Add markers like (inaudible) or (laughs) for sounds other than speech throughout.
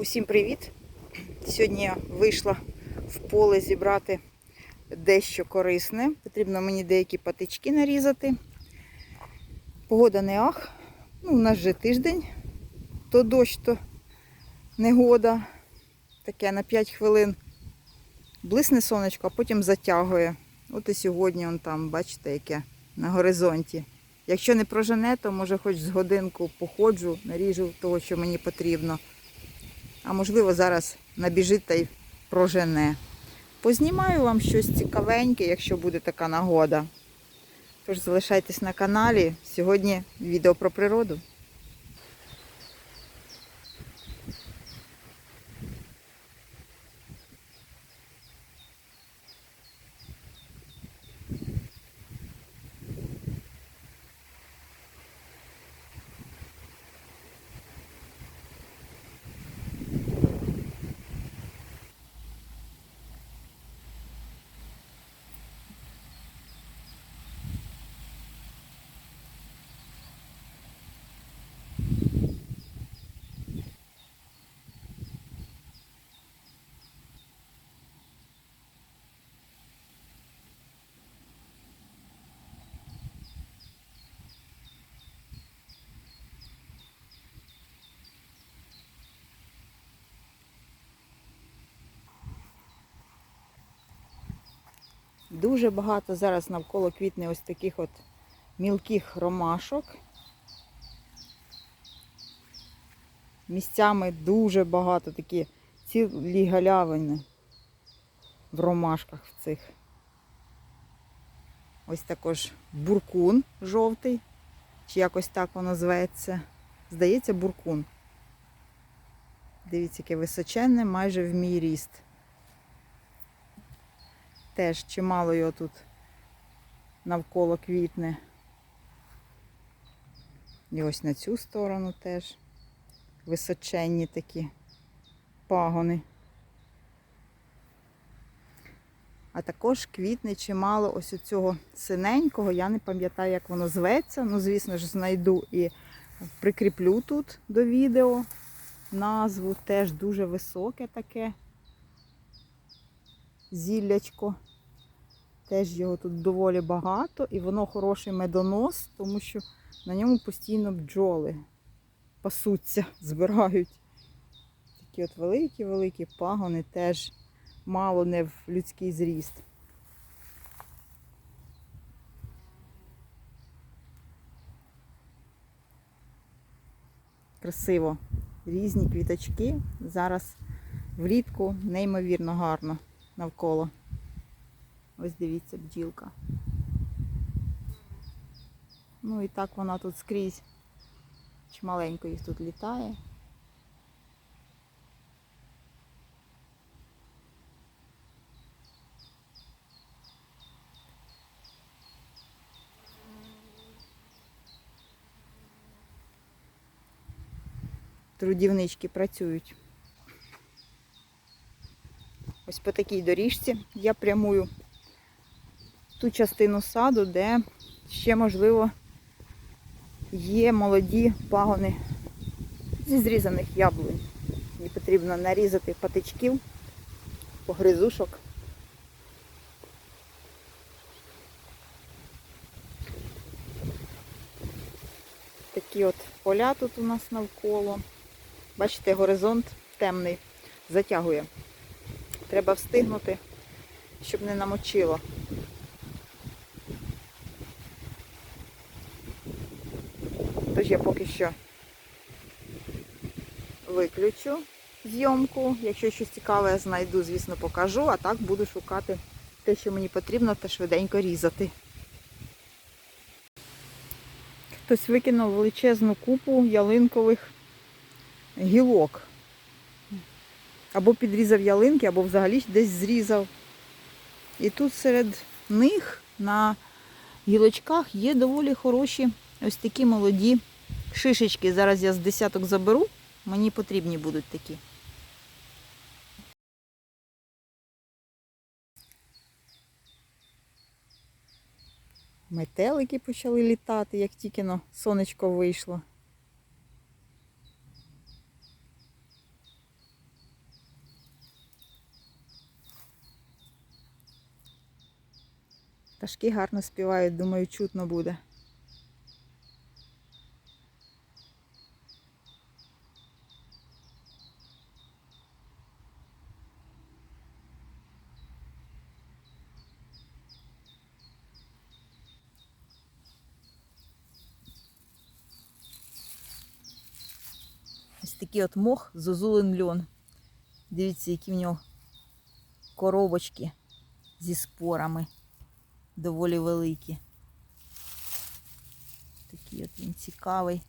Усім привіт! Сьогодні я вийшла в поле зібрати дещо корисне. Потрібно мені деякі патички нарізати. Погода не ах. Ну, у нас вже тиждень. То дощ, то негода. Таке на 5 хвилин блисне сонечко, а потім затягує. От і сьогодні он там, бачите, яке на горизонті. Якщо не прожене, то може хоч з годинку походжу, наріжу того, що мені потрібно. А можливо, зараз набіжить та й прожене. Познімаю вам щось цікавеньке, якщо буде така нагода. Тож залишайтесь на каналі. Сьогодні відео про природу. Дуже багато зараз навколо квітне ось таких от мілких ромашок. Місцями дуже багато такі цілі галявини в ромашках в цих. Ось також буркун жовтий, чи якось так воно зветься. Здається, буркун. Дивіться, яке височенне, майже в мій ріст. Теж чимало його тут навколо квітне. І ось на цю сторону теж височенні такі пагони. А також квітне чимало ось у цього синенького. Я не пам'ятаю, як воно зветься. Ну, звісно ж, знайду і прикріплю тут до відео назву. Теж дуже високе таке зіллячко. Теж його тут доволі багато і воно хороший медонос, тому що на ньому постійно бджоли пасуться, (laughs) збирають. Такі от великі-великі пагони теж мало не в людський зріст. Красиво. Різні квіточки. Зараз влітку неймовірно гарно навколо. Ось дивіться, бджілка. Ну і так вона тут скрізь. Чималенько їх тут літає. Трудівнички працюють. Ось по такій доріжці я прямую ту частину саду, де ще, можливо, є молоді пагони зі зрізаних яблунь. Мені потрібно нарізати патичків, погризушок. Такі от поля тут у нас навколо. Бачите, горизонт темний, затягує. Треба встигнути, щоб не намочило. Тож я поки що виключу зйомку. Якщо щось цікаве я знайду, звісно, покажу, а так буду шукати те, що мені потрібно, та швиденько різати. Хтось викинув величезну купу ялинкових гілок. Або підрізав ялинки, або взагалі десь зрізав. І тут серед них на гілочках є доволі хороші ось такі молоді шишечки. Зараз я з десяток заберу, мені потрібні будуть такі. Метелики почали літати, як тільки на сонечко вийшло. Ташки гарно співають, думаю, чутно буде. Такий от мох зозулин льон. Дивіться, які в нього коробочки зі спорами доволі великі. Такий от він цікавий.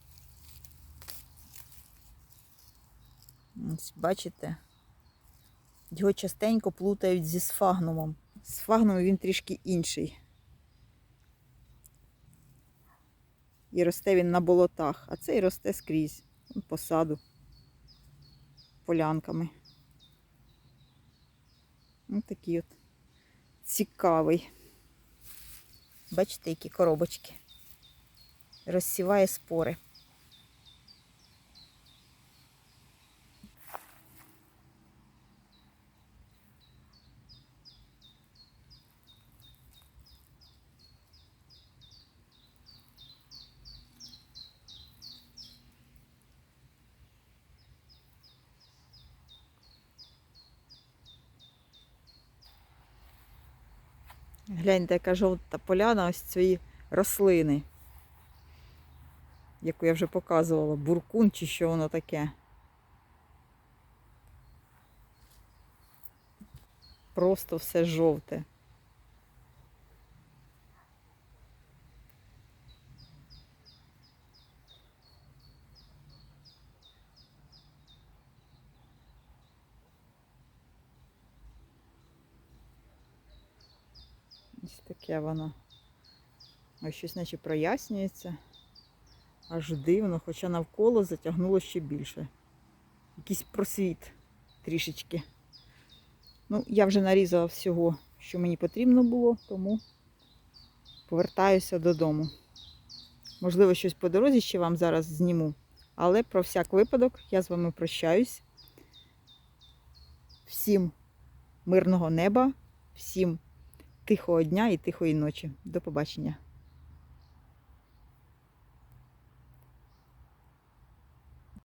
Ось бачите? Його частенько плутають зі сфагнумом. Сфагнум він трішки інший. І росте він на болотах, а цей росте скрізь, по саду, полянками. Ось такий от цікавий. Бачите, які коробочки. Розсіває спори. Гляньте, яка жовта поляна, ось цієї рослини, яку я вже показувала, буркун чи що воно таке. Просто все жовте. Ось таке воно. Ось щось наче прояснюється. Аж дивно, хоча навколо затягнуло ще більше. Якийсь просвіт трішечки. Ну, я вже нарізала всього, що мені потрібно було, тому повертаюся додому. Можливо, щось по дорозі ще вам зараз зніму. Але про всяк випадок я з вами прощаюсь. Всім мирного неба, всім тихого дня і тихої ночі. До побачення.